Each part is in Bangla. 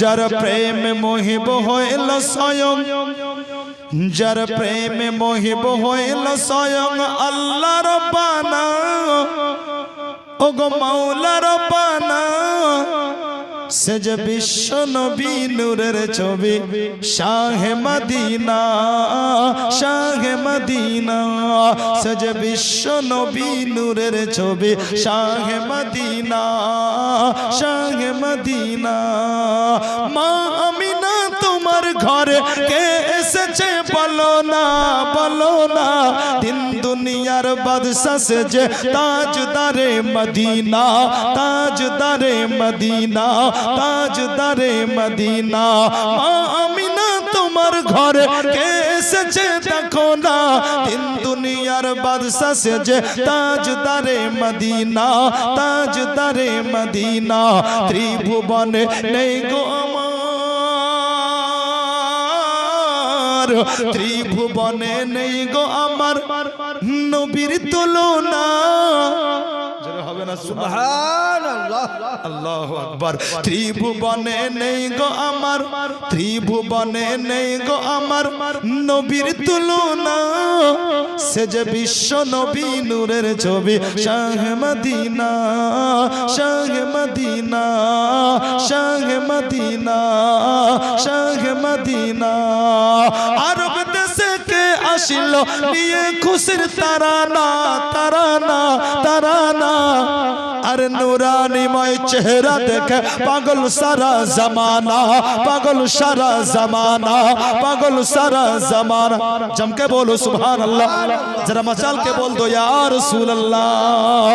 যার প্রেম মোহিব হইল স্বয়ং, যার প্রেম মোহিব হইল স্বয়ং আল্লাহ রব্বানা ওগো মাওলা রব্বানা সে যে বিশ্ব নবী নূরের ছবি, শাহে মদিনা শাহে মদিনা। সে যে বিশ্ব নবী নূরের ছবি, শাহে মদিনা শাহে মদিনা। মা আমিনা, তোমার ঘরে কে এসেছে বলো না বলো না। দিন দুনিয়ার বাদশা সে যে তাজদারে মদিনা তাজদারে মদিনা তাজদারে মদিনা। মা আমিনা, তোমার ঘরে কে এসেছে দেখো না। দিন দুনিয়ার বাদশা সে যে তাজদারে মদিনা তাজদারে মদিনা। ত্রিভুবনে নেই গো আমার, ত্রিভুবনে নেই গো আমার নবীর তুলনা। হবে না, সুবহানাল্লাহ। আল্লাহ আকবার। ত্রিভুবনে নেই গো আমার, ত্রিভুবনে নেই গো আমার নবীর তুলনা। সে যে বিশ্ব নবী নূরের ছবি, শাহ মদিনা শাহ মদিনা শাহ মদিনা শাহ মদিনা। আরব আসিল। নিয়ে খুশির তারানা তারানা তারানা। আর নুরানিময় চেহারা দেখে পাগল সারা জমানা, পাগল সারা জমানা, পাগল সারা জমানা। জমকে বলো সুবহান আল্লাহ জরা মচাল কে বল দো ইয়া রাসূলুল্লাহ।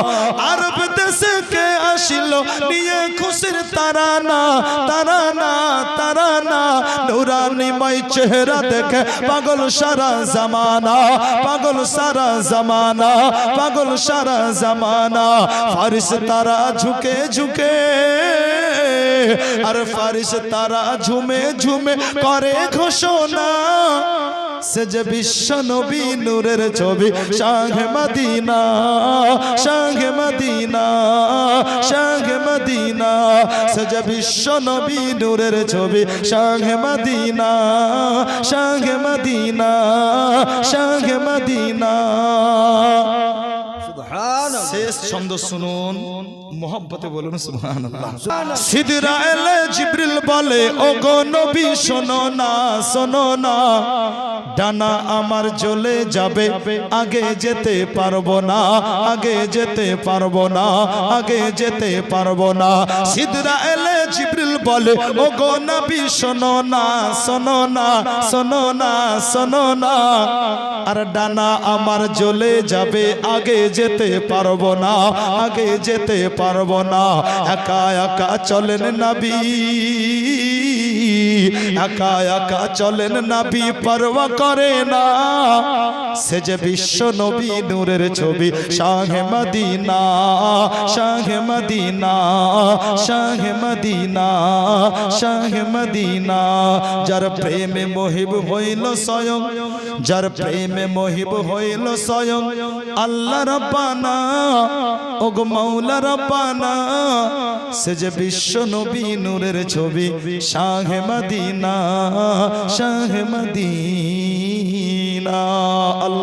আরব দেশে কে আসিল, নিয়ে খুশির তারানা তারানা তারানা। নুরানিময় চেহারা দেখে পাগল সারা জমানা, পাগল সারা জমানা, পাগল সারা জমানা। ফারিস তারা ঝুঁকে ঝুঁকে, আর ফারিস তারা ঝুমে ঝুমে করে ঘোষণা। সে যে বিশ্ব নবী, নূরের ছবি, শাহে মদিনা। মদিনা সে যে বিশ্ব নবী নূরের ছবি শাহে মদিনা শাহে মদিনা শাহে মদিনা। শেষ ছন্দ শুনুন মোহব্বতে বলুন সুবহানাল্লাহ। সিদরা এলে জিবরিল বলে ও গো নবী শোনো না শোনো না। ডানা আমার জ্বলে যাবে আগে যেতে পারব না আগে যেতে পারব না আগে যেতে পারব না। সিদরা এলে জিবরিল বলে ও গো নবী শোনো না শোনো না শোনো না শোনো না। আর ডানা আমার জ্বলে যাবে আগে যেতে পারব না, আগে যেতে পারব না। একা একা চলেন নবী। একা একা চলেন নবী পরওয়া করে না। সে যে বিশ্ব নবী নূরের ছবি, শাহে মদিনা শাহে মদিনা শাহে মদিনা শাহে মদিনা। যার প্রেমে মহিব হইল স্বয়ং যার প্রেমে মহিব হইল স্বয়ং, আল্লাহ রব্বানা ও গো মাওলা রব্বানা, সে যে বিশ্ব নবী নূরের ছবি, শাহে মদিনা শাহে মদিনা, আল্লাহ